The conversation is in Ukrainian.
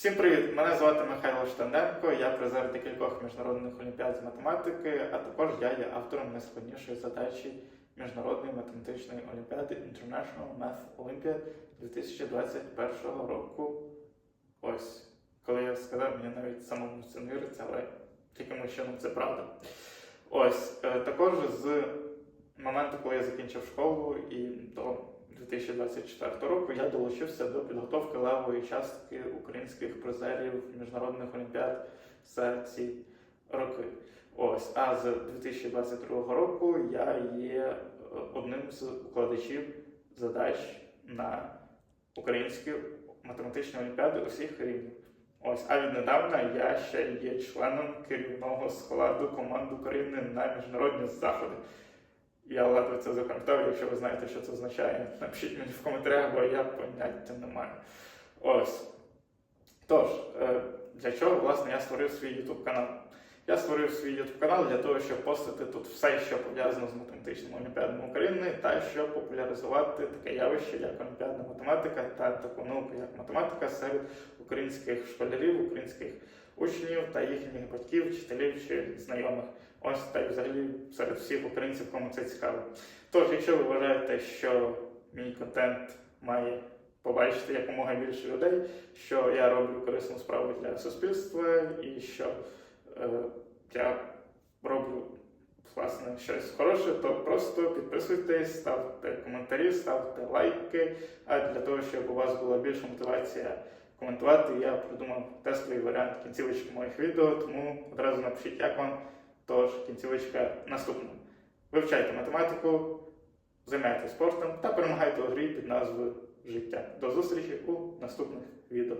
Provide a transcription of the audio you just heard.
Всім привіт! Мене звати Михайло Штаненко, я призер декількох міжнародних олімпіад з математики, а також я є автором найскладнішої задачі Міжнародної математичної олімпіади International Math Olympiad 2021 року. Ось, коли я сказав, мені навіть самому це не віриться, але якимось чином це правда. Ось, е, також з моменту, коли я закінчив школу і до 2024 року я долучився до підготовки левої частки українських призерів міжнародних олімпіад за ці роки. Ось, а з 2022 року я є е, одним з укладачів задач на українські математичні олімпіади усіх рівнів. Ось, а віднедавна я ще є членом керівного складу команд України на міжнародні заходи. Я ледве це запам'ятав, якщо ви знаєте, що це означає, напишіть мені в коментарях, бо я поняття не маю. Ось. Тож, е, для чого, власне, я створив свій YouTube канал? Я створив свій YouTube канал для того, щоб постити тут все, що пов'язано з математичними олімпіадами України, та щоб популяризувати таке явище, як олімпіадна математика та таку науку, як математика серед українських школярів, українських учнів та їхніх батьків, вчителів чи знайомих. Ось так взагалі серед всіх українців, кому це цікаво. Тож, якщо ви вважаєте, що мій контент має побачити якомога більше людей, що я роблю корисну справу для суспільства і що е, я роблю власне щось хороше, то просто підписуйтесь, ставте коментарі, ставте лайки. А для того, щоб у вас була більша мотивація коментувати, я придумав тестовий варіант кінцівочки моїх відео, тому одразу напишіть, як вам. Тож кінцівочка наступна. Вивчайте математику, займайтеся спортом та перемагайте у грі під назвою Життя. До зустрічі у наступних відео.